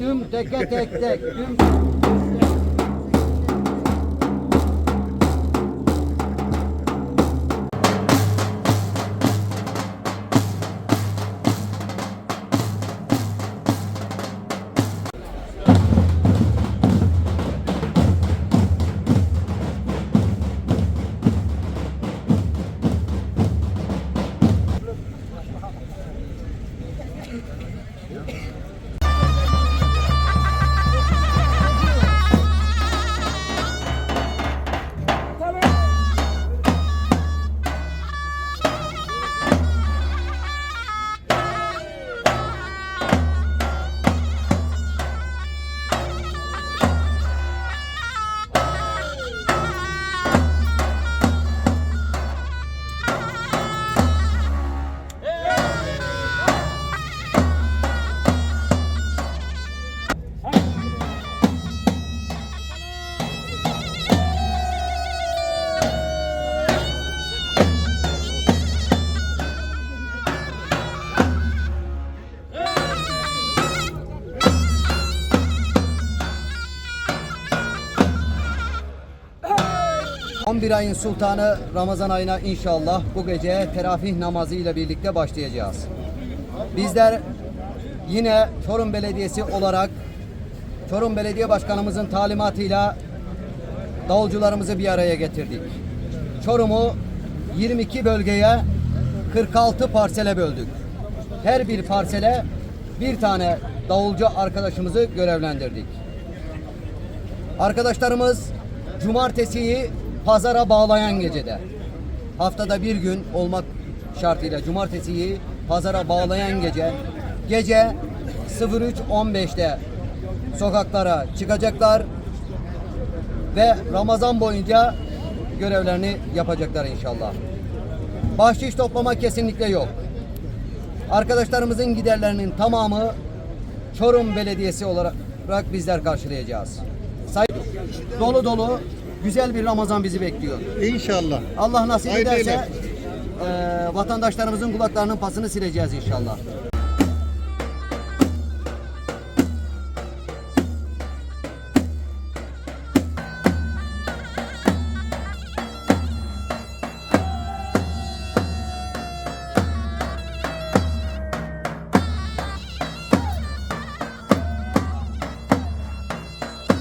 Düm teke tek tek. Düm. Hey! 11 ayın sultanı Ramazan ayına inşallah bu gece teravih namazı ile birlikte başlayacağız. Bizler yine Çorum Belediyesi olarak Çorum Belediye Başkanımızın talimatıyla davulcularımızı bir araya getirdik. Çorum'u 22 bölgeye 46 parsele böldük. Her bir parsele bir tane davulcu arkadaşımızı görevlendirdik. Arkadaşlarımız cumartesiyi pazara bağlayan gecede. Haftada bir gün olmak şartıyla cumartesiyi pazara bağlayan gece gece 03.15'te sokaklara çıkacaklar ve Ramazan boyunca görevlerini yapacaklar inşallah. Bahşiş toplama kesinlikle yok. Arkadaşlarımızın giderlerinin tamamı Çorum Belediyesi olarak bizler karşılayacağız. Say dolu dolu güzel bir Ramazan bizi bekliyor. İnşallah. Allah nasip Haydi ederse eee, vatandaşlarımızın kulaklarının pasını sileceğiz inşallah.